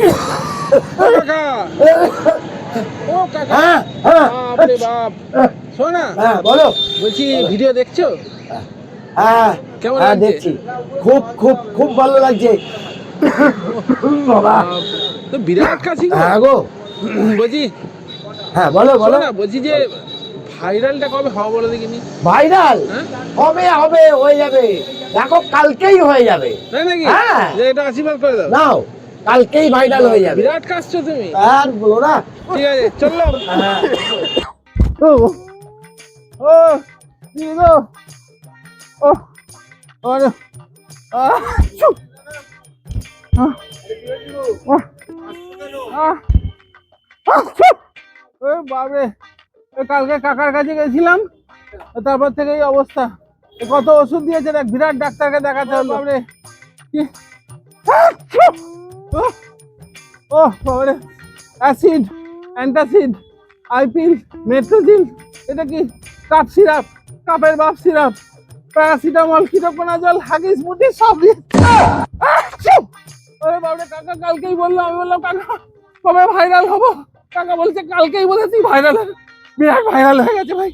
কাকা। ও কাকা। হ্যাঁ হ্যাঁ। বাপরে বাপ। শোনা হ্যাঁ বলো। বলছি ভিডিও দেখছ? হ্যাঁ কেমন লাগছে? দেখছি। খুব খুব খুব ভালো লাগছে। বাবা। তো বিরাট কাশি গো। হ্যাঁ গো। বলছি হ্যাঁ বলো বলো। না বলছি যে ভাইরালটা কবে হওয়া বলে দেখিনি? ভাইরাল? হ্যাঁ? হবে হবে হয়ে যাবে। দেখো কালকেই হয়ে যাবে। তাই নাকি? হ্যাঁ। এটা আশীর্বাদ করে দাও। নাও। কালকেই ভাইরাল হয়ে যাবে। বিরাট কাশছো তুমি। আর বলো না। ঠিক আছে চলল হ্যাঁ ও। ও কি গো? ও আরে চুপ ওই বাবরে কালকে কাকার কাছে গেছিলাম তারপর থেকে এই অবস্থা। কত ওষুধ দিয়েছে দেখ বিরাট ডাক্তারকে দেখাতে হলো বাবরে কি? ওহ, বাবরে। অ্যাসিড, অ্যান্টাসিড, আইপিল, মেট্রোজিল, এটা কি কাপ সিরাপ, কাপের বাপ সিরাপ, প্যারাসিটামল, কিটোকোনাজল, হাগিস মুটি, সব দিয়ে! ওরে বাবরে, কাকা কালকেই বলল, আমি বললাম, কাকা, কবে ভাইরাল হব? কাকা বলছে, কালকেই বলেছি, ভাইরাল বিরাট ভাইরাল হয়ে গেছে ভাই।